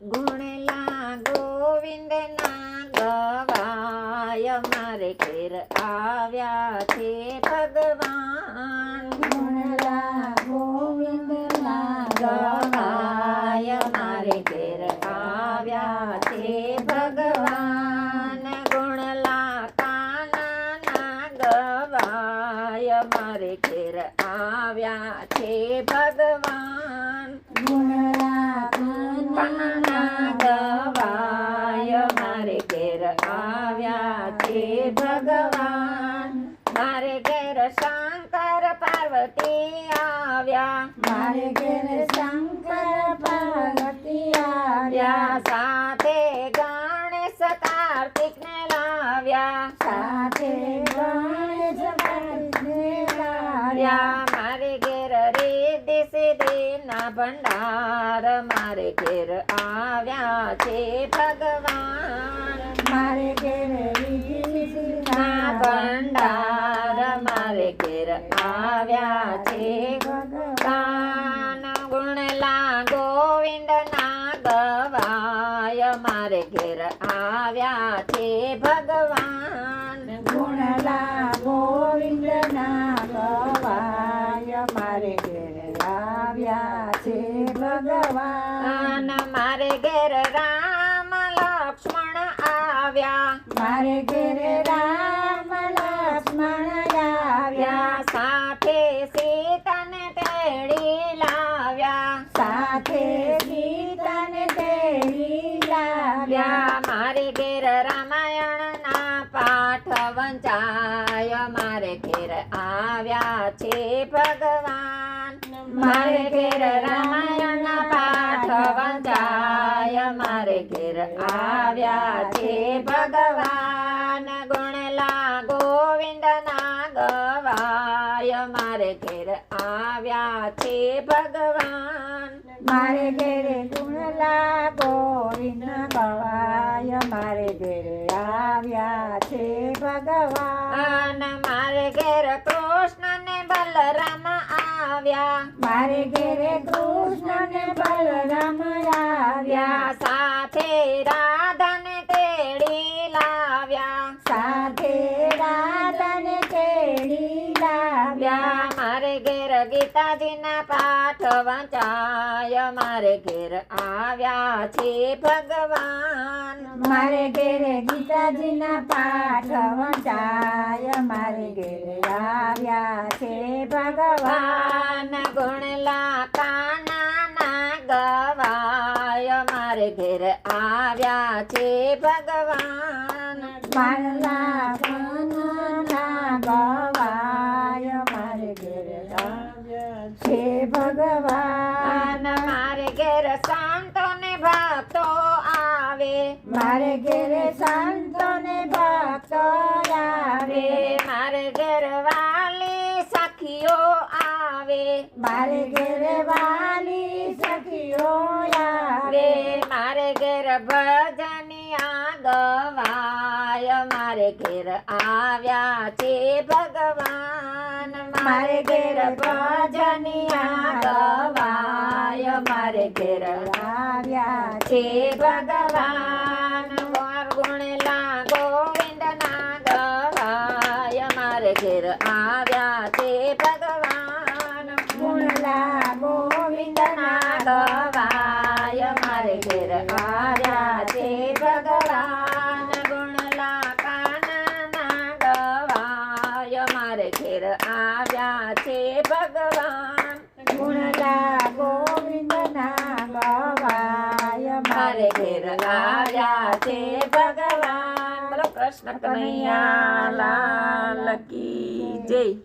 ગુણલા ગોવિંદ ના ગવાય મારે ઘેર આવ્યા છે ભગવાન. ગુણલા ગોવિંદના ગવાય મારે ઘેર આવ્યા છે ભગવાન. ગુણલા કાના ગવાય મારે ઘેર આવ્યા છે ભગવાન. ગુણલા મારે ઘેર આવ્યા છે ભગવાન મારે ઘેર શંકર પાર્વતી આવ્યા મારે ઘેર શંકર પાર્વતી આવ્યા સાથે ગણેશ કાર્તિક ને લાવ્યા સાથે ગણેશ લાવ્યા સિદ્ધિ ભંડાર મારે ઘેર આવ્યા છે ભગવાન. મારે ઘેર ના ભંડાર મારે ઘેર આવ્યા છે ભગવાન. ગુણલા ગોવિંદ ના ગવાય મારે ઘેર આવ્યા છે ભગવાન. ગુણલા ગોવિંદના ગવાય મારે ઘેર આવ્યા છે ભગવાન અને મારે ઘેર રામ લક્ષ્મણ આવ્યા મારે ઘેર રામ લક્ષ્મણ આવ્યા આવ્યા સાથે સીતાને તેડી લાવ્યા સાથે સીતાને તેડી લાવ્યા આવ્યા મારે ઘેર રામાયણ ના પાઠ વંચાય, મારે ઘેર આવ્યા છે ભગવાન. મારે ઘેર રામાયણ ના પાઠ વંચાય, મારે ઘેર આવ્યા છે ભગવાન. ગુણલા ગોવિંદ ના ગવાય, મારે ઘેર આવ્યા છે ભગવાન. મારે ઘેરે ગોવિંદ ગવાય મારે ઘેરે આવ્યા છે ભગવાન. મારે ઘેર કૃષ્ણ ને બલરામ આવ્યા. મારે ઘેરે કૃષ્ણ ને બલરામ આવ્યા. સાથે રાધાને તેડી લાવ્યા સાથે રાધાને તેડી લાવ્યા આવ્યા મારે ઘેર ગીતાજીના પાઠ વંચાય. મારે ઘેર આવ્યા છે ભગવાન. મારે ઘેર ગીતાજીના પાઠ વંચાય. મારે ઘેર આવ્યા છે ભગવાન. ગુણલા કાના ગવાય. મારે ઘેર આવ્યા છે ભગવાન. કાનના ગવાય. મારે ઘેરે છે ભગવાન મારે ઘેર શાંતો ને ભક્તો આવે. મારે ઘેર શાંતો ને ભક્તો આવે. મારે ઘેર વાલી સખીઓ આવે. મારે ઘેર વાલી સખીઓ આવે. મારે ઘેર ભજનિયા ગવાય મારે ઘેર આવ્યા છે ભગવાન. મારે ઘેર ભજનિયા ગવાય, મારે ઘેર આવ્યા છે ભગવાન. ગુણ ગુણલા ગોવિંદ ના ગવાય, મારે ઘેર આવ્યા છે ભગવાન. ગુણ ગોવિંદ ના ગવાય, મારે ઘેર આવ્યા છે ભગવાન ગુણલા કાના ગવાય મારે ઘેર આવ્યા છે ભગવાન. ગુણલા ગોવિંદ ના ગવાય મારે ઘેર આવ્યા છે ભગવાન. બોલો કૃષ્ણ કનૈયા લાલ કી જય.